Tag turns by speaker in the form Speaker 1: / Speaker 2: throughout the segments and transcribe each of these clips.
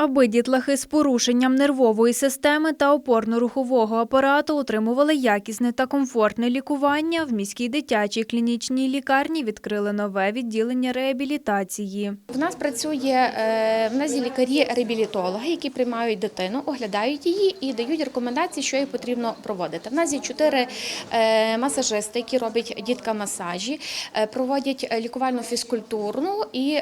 Speaker 1: Аби дітлахи з порушенням нервової системи та опорно-рухового апарату отримували якісне та комфортне лікування, в міській дитячій клінічній лікарні відкрили нове відділення реабілітації.
Speaker 2: В нас працює е, в нас є лікарі-реабілітологи, які приймають дитину, оглядають її і дають рекомендації, що їй потрібно проводити. В нас є чотири е, масажисти, які роблять діткам масажі, е, проводять лікувальну фізкультурну і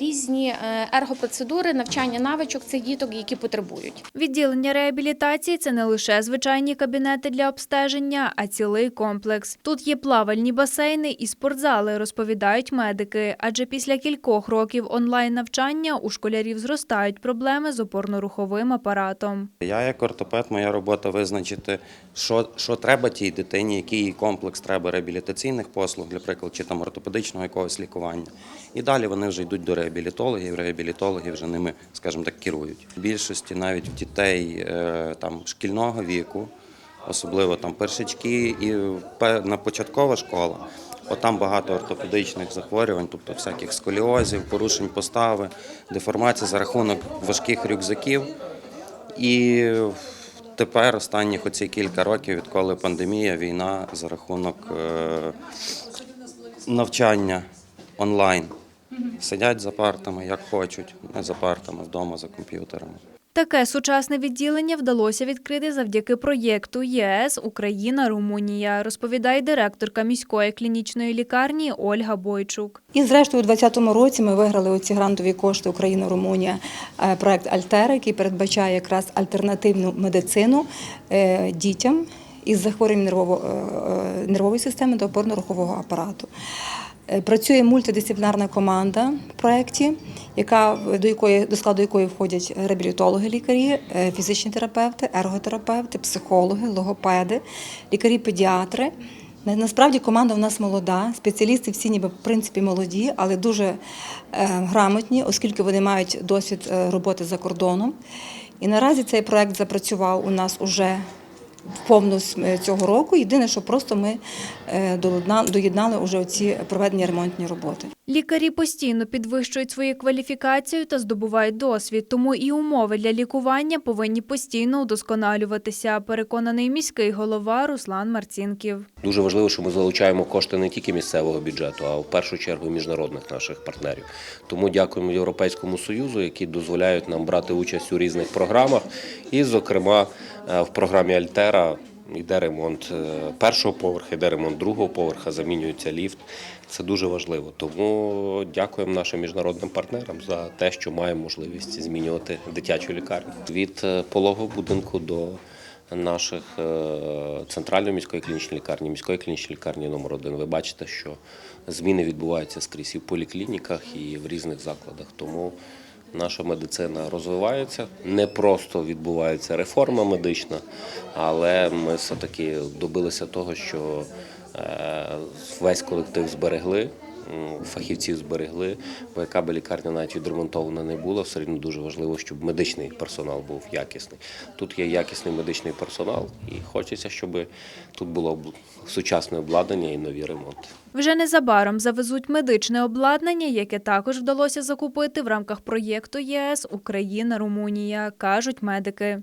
Speaker 2: різні ергопроцедури, навчання навичок цих діток, які потребують.
Speaker 1: Відділення реабілітації це не лише звичайні кабінети для обстеження, а цілий комплекс. Тут є плавальні басейни і спортзали, розповідають медики. Адже після кількох років онлайн навчання у школярів зростають проблеми з опорно-руховим апаратом.
Speaker 3: Я як ортопед, моя робота визначити, що, що треба тій дитині, який комплекс треба реабілітаційних послуг, наприклад, чи там ортопедичного якогось лікування. І далі вони вже йдуть до реабілітологів, реабілітологи вже ними, скажімо так, керують. В більшості навіть дітей е, там шкільного віку, особливо там першачки і на початкова школа. От там багато ортопедичних захворювань, тобто всяких сколіозів, порушень постави, деформацій за рахунок важких рюкзаків. І тепер останніх оці кілька років, відколи пандемія, війна за рахунок е, навчання онлайн. Сидять за партами, як хочуть, не за партами, вдома за комп'ютерами.
Speaker 1: Таке сучасне відділення вдалося відкрити завдяки проєкту ЄС Україна Румунія, розповідає директорка міської клінічної лікарні Ольга Бойчук.
Speaker 4: І зрештою, у 2020 році ми виграли оці грантові кошти Україна Румунія е, проект Альтера, який передбачає якраз альтернативну медицину е, дітям із захворюванням е, е, нервової системи та опорно-рухового апарату. Е, Працює мультидисциплінарна команда в проєкті, до до складу якої входять реабілітологи, лікарі, фізичні терапевти, ерготерапевти, психологи, логопеди, лікарі-педіатри. Насправді команда в нас молода, спеціалісти всі ніби в принципі молоді, але дуже грамотні, оскільки вони мають досвід роботи за кордоном. І наразі цей проект запрацював у нас уже повну с- е, цього року. Єдине, що просто ми е, доєдна- доєднали вже оці проведені ремонтні роботи.
Speaker 1: Лікарі постійно підвищують свою кваліфікацію та здобувають досвід, тому і умови для лікування повинні постійно удосконалюватися, переконаний міський голова Руслан Марцінків.
Speaker 5: Дуже важливо, що ми залучаємо кошти не тільки місцевого бюджету, а в першу чергу міжнародних наших партнерів. Тому дякуємо Європейському Союзу, які дозволяють нам брати участь у різних програмах. І, зокрема, е, в програмі Альтера йде ремонт е, першого поверху, йде ремонт другого поверха, замінюється ліфт. Це дуже важливо. Тому дякуємо нашим міжнародним партнерам за те, що маємо можливість змінювати дитячу лікарню від е, пологового будинку до наших е, центральної міської клінічної лікарні, міської клінічної лікарні номер 1 Ви бачите, що зміни відбуваються скрізь і в поліклініках, і в різних закладах. Тому наша медицина розвивається. Не просто відбувається реформа медична, але ми все-таки добилися того, що е, весь колектив зберегли. Фахівців зберегли, бо яка би лікарня навіть відремонтована не була, все одно дуже важливо, щоб медичний персонал був якісний. Тут є якісний медичний персонал, і хочеться, щоб тут було сучасне обладнання і нові ремонти.
Speaker 1: Вже незабаром завезуть медичне обладнання, яке також вдалося закупити в рамках проєкту ЄС Україна Румунія, кажуть медики.